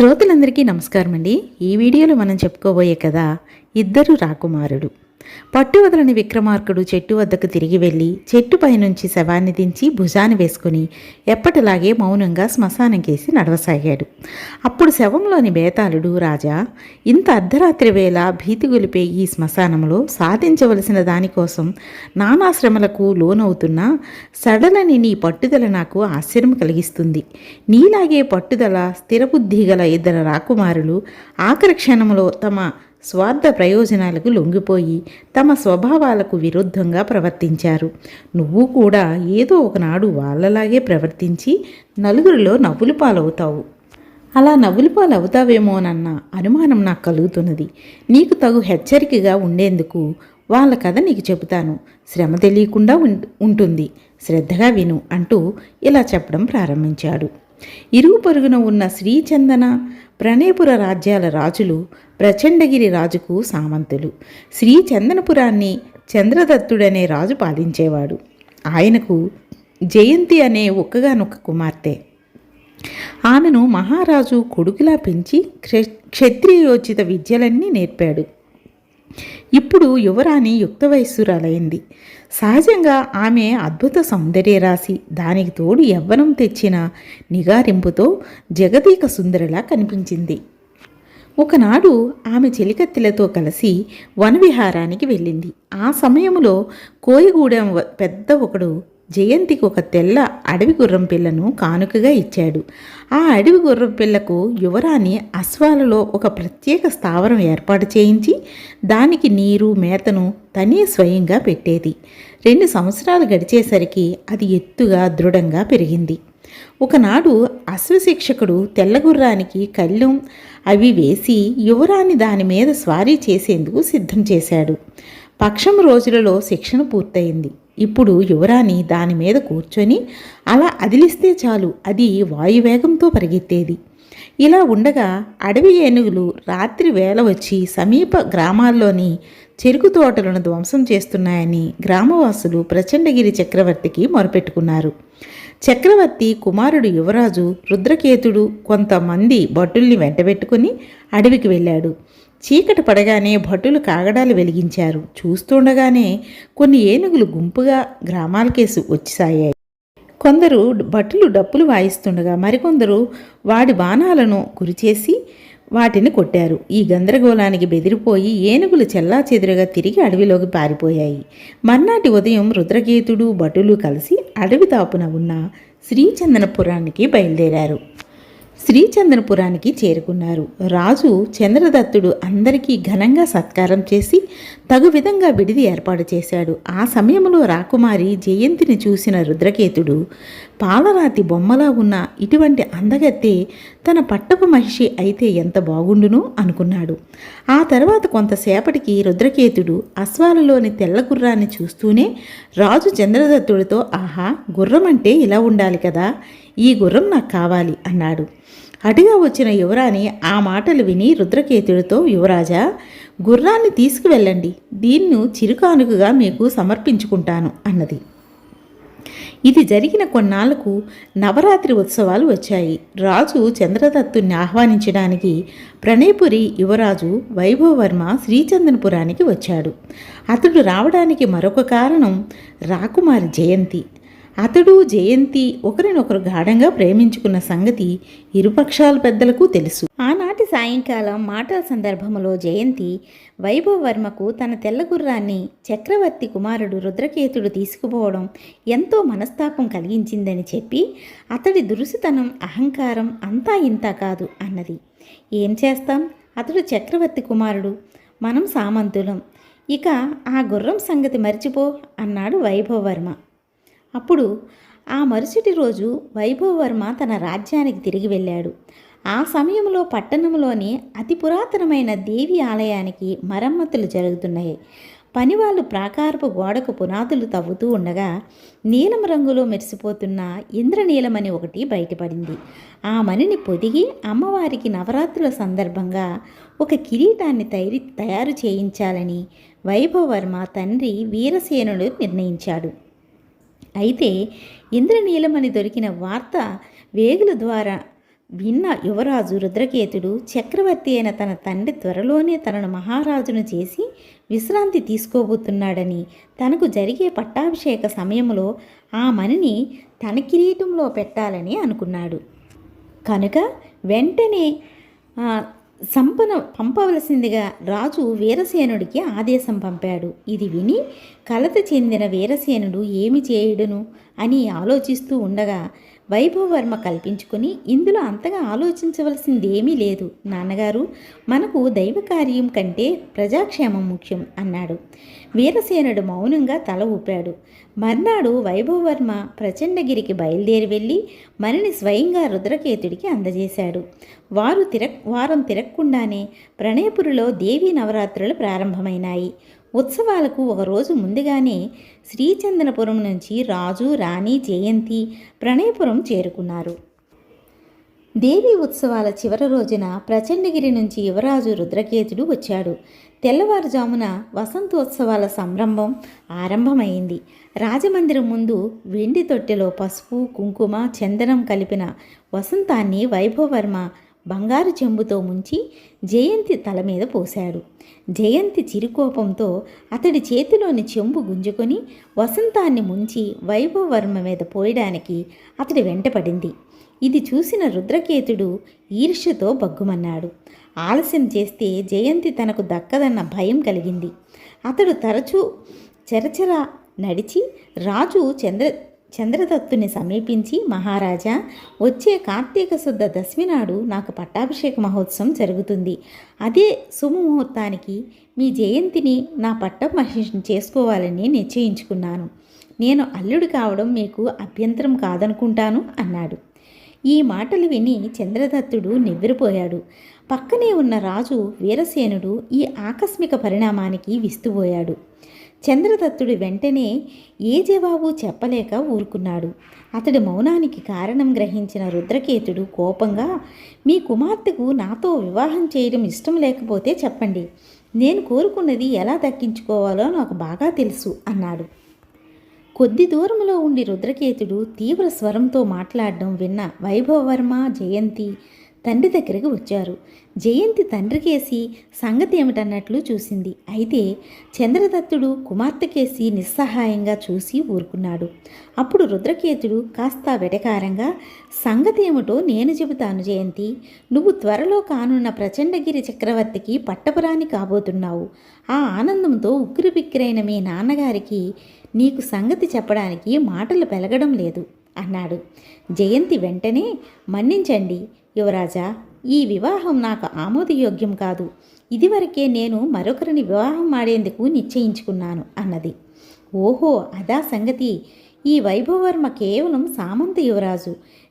శ్రోతలందరికీ నమస్కారం అండి ఈ వీడియోలో మనం చెప్పుకోబోయే కథ ఇద్దరు రాకుమారుడు పట్టు వదలని విక్రమార్కుడు చెట్టు వద్దకు తిరిగి వెళ్ళి చెట్టు పైనుంచి శవాన్ని దించి భుజాన్ని వేసుకుని ఎప్పటిలాగే మౌనంగా శ్మశానంకేసి నడవసాగాడు. అప్పుడు శవంలోని బేతాళుడు రాజా ఇంత అర్ధరాత్రి వేళ భీతి గొలిపే ఈ శ్మశానంలో సాధించవలసిన దానికోసం నానాశ్రమలకు లోనవుతున్నా సడలని నీ పట్టుదల నాకు ఆశ్చర్యం కలిగిస్తుంది. నీలాగే పట్టుదల స్థిరబుద్ధి గల ఇద్దరు రాకుమారులు ఆఖరి క్షణంలో తమ స్వార్థ ప్రయోజనాలకు లొంగిపోయి తమ స్వభావాలకు విరుద్ధంగా ప్రవర్తించారు. నువ్వు కూడా ఏదో ఒకనాడు వాళ్ళలాగే ప్రవర్తించి నలుగురిలో నవ్వులు పాలవుతావు. అలా నవ్వులు పాలవుతావేమోనన్న అనుమానం నాకు కలుగుతున్నది. నీకు తగు హెచ్చరికగా ఉండేందుకు వాళ్ళ కథ నీకు చెబుతాను. శ్రమ తెలియకుండా ఉం- ఉంటుంది. శ్రద్ధగా విను అంటూ ఇలా చెప్పడం ప్రారంభించాడు. ఇరుగు పొరుగున ఉన్న శ్రీచందన ప్రణయపుర రాజ్యాల రాజులు ప్రచండగిరి రాజుకు సామంతులు. శ్రీచందనపురాన్ని చంద్రదత్తుడనే రాజు పాలించేవాడు. ఆయనకు జయంతి అనే ఒక్కగానొక్క కుమార్తె. ఆమెను మహారాజు కొడుకులా పెంచి క్ష- క్షత్రియోచిత విద్యలన్నీ నేర్పాడు. ఇప్పుడు యువరాణి యుక్త వయస్సురాలైంది సహజంగా ఆమె అద్భుత సౌందర్య రాశి. దానికి తోడు యవ్వనం తెచ్చిన నిగారింపుతో జగదీక సుందరిలా కనిపించింది. ఒకనాడు ఆమె చెలికత్తెలతో కలిసి వనవిహారానికి వెళ్ళింది. ఆ సమయంలో కోయిగూడెం వ- పెద్ద ఒకడు జయంతికి ఒక తెల్ల అడవి గుర్రం పిల్లను కానుకగా ఇచ్చాడు. ఆ అడవి గుర్రం పిల్లకు యువరాణి అశ్వాలలో ఒక ప్రత్యేక స్థావరం ఏర్పాటు చేయించి దానికి నీరు మేతను తనే స్వయంగా పెట్టేది. రెండు సంవత్సరాలు గడిచేసరికి అది ఎత్తుగా దృఢంగా పెరిగింది. ఒకనాడు అశ్వశిక్షకుడు తెల్లగుర్రానికి కళ్ళెం అవి వేసి యువరాణి దాని మీద స్వారీ చేసేందుకు సిద్ధం చేశాడు. పక్షం రోజులలో శిక్షణ పూర్తయింది. ఇప్పుడు యువరాణి దాని మీద కూర్చొని అలా అదిలిస్తే చాలు అది వాయువేగంతో పరిగెత్తేది. ఇలా ఉండగా అడవి ఏనుగులు రాత్రి వేళ వచ్చి సమీప గ్రామాల్లోని చెరుకు తోటలను ధ్వంసం చేస్తున్నాయని గ్రామవాసులు ప్రచండగిరి చక్రవర్తికి మొరపెట్టుకున్నారు. చక్రవర్తి కుమారుడు యువరాజు రుద్రకేతుడు కొంతమంది భటుల్ని వెంటబెట్టుకుని అడవికి వెళ్ళాడు. చీకటి పడగానే భటులు కాగడాలు వెలిగించారు. చూస్తుండగానే కొన్ని ఏనుగులు గుంపుగా గ్రామాలకేసి వచ్చిసాయాయి కొందరు భటులు డప్పులు వాయిస్తుండగా మరికొందరు వాడి బాణాలను గురిచేసి వాటిని కొట్టారు. ఈ గందరగోళానికి బెదిరిపోయి ఏనుగులు చెల్లా చెదురుగా తిరిగి అడవిలోకి పారిపోయాయి. మర్నాటి ఉదయం రుద్రకేతుడు భటులు కలిసి అడవి తాపున ఉన్న శ్రీచందనపురానికి బయలుదేరారు. శ్రీచంద్రపురానికి చేరుకున్నారు. రాజు చంద్రదత్తుడు అందరికీ ఘనంగా సత్కారం చేసి తగు విధంగా విడిది ఏర్పాటు చేశాడు. ఆ సమయంలో రాకుమారి జయంతిని చూసిన రుద్రకేతుడు పాలరాతి బొమ్మలా ఉన్న ఇటువంటి అందగత్తే తన పట్టపు మహిషి అయితే ఎంత బాగుండును అనుకున్నాడు. ఆ తర్వాత కొంతసేపటికి రుద్రకేతుడు అశ్వాలలోని తెల్ల గుర్రాన్ని చూస్తూనే రాజు చంద్రదత్తుడితో ఆహా గుర్రం అంటే ఇలా ఉండాలి కదా ఈ గుర్రం నాకు కావాలి అన్నాడు. అటుగా వచ్చిన యువరాణి ఆ మాటలు విని రుద్రకేతుడితో యువరాజా గుర్రాన్ని తీసుకువెళ్ళండి. దీన్ను చిరుకానుకగా మీకు సమర్పించుకుంటాను అన్నది. ఇది జరిగిన కొన్నాళ్ళకు నవరాత్రి ఉత్సవాలు వచ్చాయి. రాజు చంద్రదత్తుని ఆహ్వానించడానికి ప్రణయపురి యువరాజు వైభవవర్మ శ్రీచందనపురానికి వచ్చాడు. అతడు రావడానికి మరొక కారణం రాకుమారి జయంతి. అతడు జయంతి ఒకరినొకరు గాఢంగా ప్రేమించుకున్న సంగతి ఇరుపక్షాల పెద్దలకు తెలుసు. ఆనాటి సాయంకాలం మాటల సందర్భంలో జయంతి వైభవవర్మకు తన తెల్లగుర్రాన్ని చక్రవర్తి కుమారుడు రుద్రకేతుడు తీసుకుపోవడం ఎంతో మనస్తాపం కలిగించిందని చెప్పి అతడి దురుసుతనం అహంకారం అంతా ఇంత కాదు అన్నది. ఏం చేస్తాం? అతడు చక్రవర్తి కుమారుడు మనం సామంతులం. ఇక ఆ గుర్రం సంగతి మర్చిపో అన్నాడు వైభవవర్మ. అప్పుడు ఆ మరుసటి రోజు వైభవవర్మ తన రాజ్యానికి తిరిగి వెళ్ళాడు. ఆ సమయంలో పట్టణంలోని అతి పురాతనమైన దేవి ఆలయానికి మరమ్మతులు జరుగుతున్నాయి. పనివాళ్ళు ప్రాకారపు గోడకు పునాదులు తవ్వుతూ ఉండగా నీలం రంగులో మెరిసిపోతున్న ఇంద్రనీలమని ఒకటి బయటపడింది. ఆ మణిని పొదిగి అమ్మవారికి నవరాత్రుల సందర్భంగా ఒక కిరీటాన్ని తయారు తయారు చేయించాలని వైభవవర్మ తండ్రి వీరసేనుడు నిర్ణయించాడు. అయితే ఇంద్రనీలమని దొరికిన వార్త వేగుల ద్వారా విన్న యువరాజు రుద్రకేతుడు చక్రవర్తి అయిన తన తండ్రి త్వరలోనే తనను మహారాజును చేసి విశ్రాంతి తీసుకోబోతున్నాడని తనకు జరిగే పట్టాభిషేక సమయంలో ఆ మణిని తన కిరీటంలో పెట్టాలని అనుకున్నాడు. కనుక వెంటనే సంపన పంపవలసిందిగా రాజు వీరసేనుడికి ఆదేశం పంపాడు. ఇది విని కలత చెందిన వీరసేనుడు ఏమి చేయడును? అని ఆలోచిస్తూ ఉండగా వైభవవర్మ కల్పించుకుని ఇందులో అంతగా ఆలోచించవలసింది ఏమీ లేదు నాన్నగారు మనకు దైవ కార్యం కంటే ప్రజాక్షేమం ముఖ్యం అన్నాడు. వీరసేనుడు మౌనంగా తల ఊపాడు. మర్నాడు వైభవవర్మ ప్రచండగిరికి బయలుదేరి వెళ్ళి మరిని స్వయంగా రుద్రకేతుడికి అందజేశాడు. వారు తిర వారం తిరగకుండానే ప్రణయపురిలో దేవీ నవరాత్రులు ప్రారంభమైనాయి. ఉత్సవాలకు ఒక రోజు ముందుగానే శ్రీచందనపురం నుంచి రాజు రాణి జయంతి ప్రణయపురం చేరుకున్నారు. దేవి ఉత్సవాల చివరి రోజున ప్రచండగిరి నుంచి యువరాజు రుద్రకేతుడు వచ్చాడు. తెల్లవారుజామున వసంతోత్సవాల సంరంభం ఆరంభమైంది. రాజమందిరం ముందు వెండి తొట్టెలో పసుపు కుంకుమ చందనం కలిపిన వసంతాన్ని వైభవర్మ బంగారు చెంబుతో ముంచి జయంతి తల మీద పోశాడు. జయంతి చిరుకోపంతో అతడి చేతిలోని చెంబు గుంజుకొని వసంతాన్ని ముంచి వైభవవర్మ మీద పోయడానికి అతడి వెంటపడింది ఇది చూసిన రుద్రకేతుడు ఈర్ష్యతో బగ్గుమన్నాడు ఆలస్యం చేస్తే జయంతి తనకు దక్కదన్న భయం కలిగింది. అతడు తరచూ చరచర నడిచి రాజు చంద్ర చంద్రదత్తుని సమీపించి మహారాజా వచ్చే కార్తీక శుద్ధ దశమి నాడు నాకు పట్టాభిషేక మహోత్సవం జరుగుతుంది. అదే శుభముహూర్తానికి మీ జయంతిని నా పట్టం మహిషం చేసుకోవాలని నిశ్చయించుకున్నాను. నేను అల్లుడు కావడం మీకు అభ్యంతరం కాదనుకుంటాను అన్నాడు. ఈ మాటలు విని చంద్రదత్తుడు నివ్వెరపోయాడు. పక్కనే ఉన్న రాజు వీరసేనుడు ఈ ఆకస్మిక పరిణామానికి విస్తుపోయాడు. చంద్రదత్తుడు వెంటనే ఏ జవాబు చెప్పలేక ఊరుకున్నాడు. అతడి మౌనానికి కారణం గ్రహించిన రుద్రకేతుడు కోపంగా మీ కుమార్తెకు నాతో వివాహం చేయడం ఇష్టం లేకపోతే చెప్పండి. నేను కోరుకున్నది ఎలా దక్కించుకోవాలో నాకు బాగా తెలుసు అన్నాడు. కొద్ది దూరంలో ఉండి రుద్రకేతుడు తీవ్ర స్వరంతో మాట్లాడడం విన్న వైభవవర్మ జయంతి తండ్రి దగ్గరికి వచ్చారు. జయంతి తండ్రికేసి సంగతి ఏమిటన్నట్లు చూసింది. అయితే చంద్రదత్తుడు కుమార్తెకేసి నిస్సహాయంగా చూసి ఊరుకున్నాడు. అప్పుడు రుద్రకేతుడు కాస్త వెటకారంగా సంగతి ఏమిటో నేను చెబుతాను జయంతి. నువ్వు త్వరలో కానున్న ప్రచండగిరి చక్రవర్తికి పట్టపురాని కాబోతున్నావు. ఆ ఆనందంతో ఉక్కిరిబిక్కిరైన మీ నాన్నగారికి నీకు సంగతి చెప్పడానికి మాటలు పెలగడం లేదు అన్నాడు. జయంతి వెంటనే మన్నించండి. యువరాజా ఈ వివాహం నాకు ఆమోదయోగ్యం కాదు. ఇదివరకే నేను మరొకరిని వివాహం ఆడేందుకు నిశ్చయించుకున్నాను అన్నది. ఓహో అదా సంగతి. ఈ వైభవవర్మ కేవలం సామంత యువరాజు.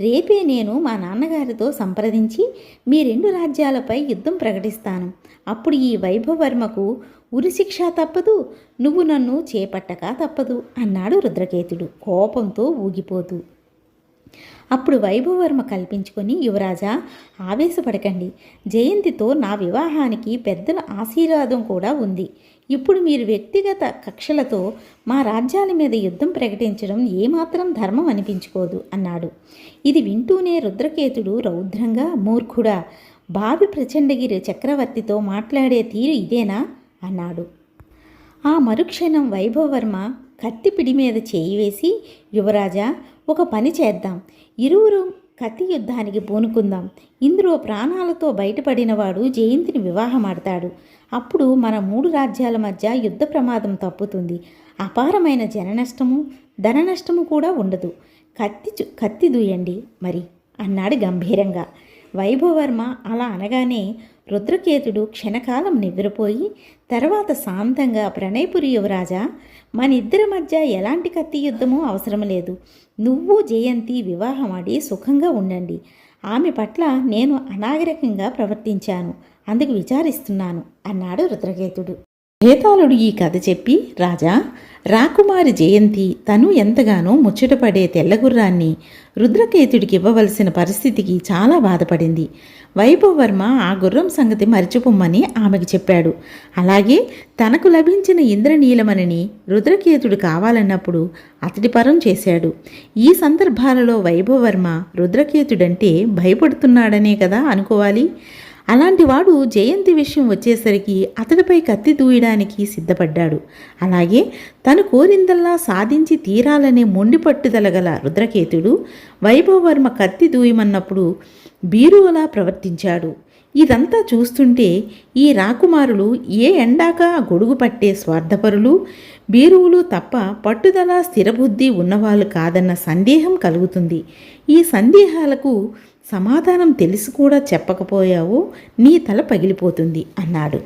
రేపే నేను మా నాన్నగారితో సంప్రదించి మీ రెండు రాజ్యాలపై యుద్ధం ప్రకటిస్తాను. అప్పుడు ఈ వైభవవర్మకు ఉరిశిక్ష తప్పదు నువ్వు నన్ను చేపట్టక తప్పదు అన్నాడు రుద్రకేతుడు కోపంతో ఊగిపోతూ. అప్పుడు వైభవవర్మ కల్పించుకొని యువరాజా ఆవేశపడకండి. జయంతితో నా వివాహానికి పెద్దల ఆశీర్వాదం కూడా ఉంది. ఇప్పుడు మీరు వ్యక్తిగత కక్షలతో మా రాజ్యాల మీద యుద్ధం ప్రకటించడం ఏమాత్రం ధర్మం అనిపించుకోదు అన్నాడు. ఇది వింటూనే రుద్రకేతుడు రౌద్రంగా మూర్ఖుడా బావి ప్రచండగిరి చక్రవర్తితో మాట్లాడే తీరు ఇదేనా? అన్నాడు. ఆ మరుక్షణం వైభవవర్మ కత్తిపిడి మీద చేయి వేసి యువరాజా ఒక పని చేద్దాం. ఇరువురు కత్తి యుద్ధానికి పూనుకుందాం. ఇందులో ప్రాణాలతో బయటపడినవాడు జయంతిని వివాహమాడతాడు. అప్పుడు మన మూడు రాజ్యాల మధ్య యుద్ధ ప్రమాదం తప్పుతుంది. అపారమైన జన నష్టము ధన నష్టము కూడా ఉండదు. కత్తి చు- కత్తి దూయండి మరి అన్నాడు గంభీరంగా. వైభవర్మ అలా అనగానే రుద్రకేతుడు క్షణకాలం నివ్వెరపోయి తర్వాత శాంతంగా ప్రణయపురి యువరాజా మన ఇద్దరి మధ్య ఎలాంటి కత్తి యుద్ధమూ అవసరం లేదు. నువ్వు జయంతి వివాహమాడి సుఖంగా ఉండండి. ఆమె పట్ల నేను అనాగరికంగా ప్రవర్తించాను. అందుకు విచారిస్తున్నాను అన్నాడు రుద్రకేతుడు. భేతాళుడు ఈ కథ చెప్పి రాజా రాకుమారి జయంతి తను ఎంతగానో ముచ్చటపడే తెల్లగుర్రాన్ని రుద్రకేతుడికి ఇవ్వవలసిన పరిస్థితికి చాలా బాధపడింది. వైభవర్మ ఆ గుర్రం సంగతి మరిచిపోమ్మని ఆమెకు చెప్పాడు. అలాగే తనకు లభించిన ఇంద్రనీలమణిని రుద్రకేతుడు కావాలన్నప్పుడు అతడి పరం చేశాడు. ఈ సందర్భాలలో వైభవర్మ రుద్రకేతుడంటే భయపడుతున్నాడనే కదా అనుకోవాలి. అలాంటి వాడు జయంతి విషయం వచ్చేసరికి అతడిపై కత్తి దూయడానికి సిద్ధపడ్డాడు. అలాగే తను కోరిందల్లా సాధించి తీరాలనే మొండి పట్టుదల గల రుద్రకేతుడు వైభవవర్మ కత్తి దూయమన్నప్పుడు బీరువలా ప్రవర్తించాడు. ఇదంతా చూస్తుంటే ఈ రాకుమారులు ఏ ఎండాక గొడుగు పట్టే స్వార్థపరులు? బీరువులు తప్ప పట్టుదల స్థిరబుద్ధి ఉన్నవాళ్ళు కాదన్న సందేహం కలుగుతుంది. ఈ సందేహాలకు సమాధానం తెలిసి కూడా చెప్పకపోయావు నీ తల పగిలిపోతుంది అన్నాడు.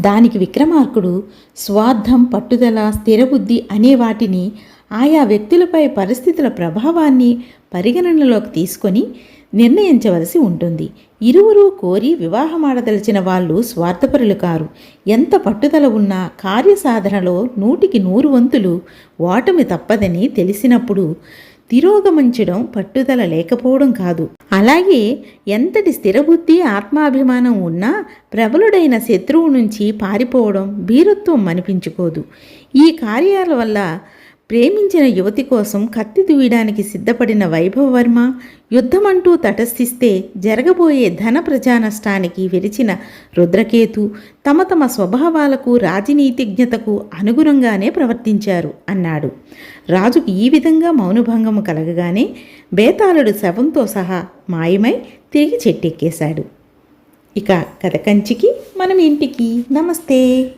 దానికి విక్రమార్కుడు స్వార్థం పట్టుదల స్థిరబుద్ధి అనే వాటిని ఆయా వ్యక్తులపై పరిస్థితుల ప్రభావాన్ని పరిగణనలోకి తీసుకొని నిర్ణయించవలసి ఉంటుంది. ఇరువురు కోరి వివాహమాడదలిచిన వాళ్ళు స్వార్థపరులు కారు. ఎంత పట్టుదల ఉన్నా కార్యసాధనలో నూటికి నూరు వంతులు ఓటమి తప్పదని తెలిసినప్పుడు తిరోగమించడం పట్టుదల లేకపోవడం కాదు. అలాగే ఎంతటి స్థిరబుద్ధి ఆత్మాభిమానం ఉన్నా ప్రబలుడైన శత్రువు నుంచి పారిపోవడం భీరుత్వం అనిపించుకోదు. ఈ కార్యాల వల్ల ప్రేమించిన యువతి కోసం కత్తి దూయడానికి సిద్ధపడిన వైభవవర్మ యుద్ధమంటూ తటస్థిస్తే జరగబోయే ధన ప్రజా నష్టానికి విరిచిన రుద్రకేతు తమ తమ స్వభావాలకు రాజనీతిజ్ఞతకు అనుగుణంగానే ప్రవర్తించారు అన్నాడు. రాజుకు ఈ విధంగా మౌనభంగము కలగగానే బేతాళుడు శవంతో సహా మాయమై తిరిగి చెట్టెక్కేశాడు. ఇక కథ కంచికి మనం ఇంటికి. నమస్తే.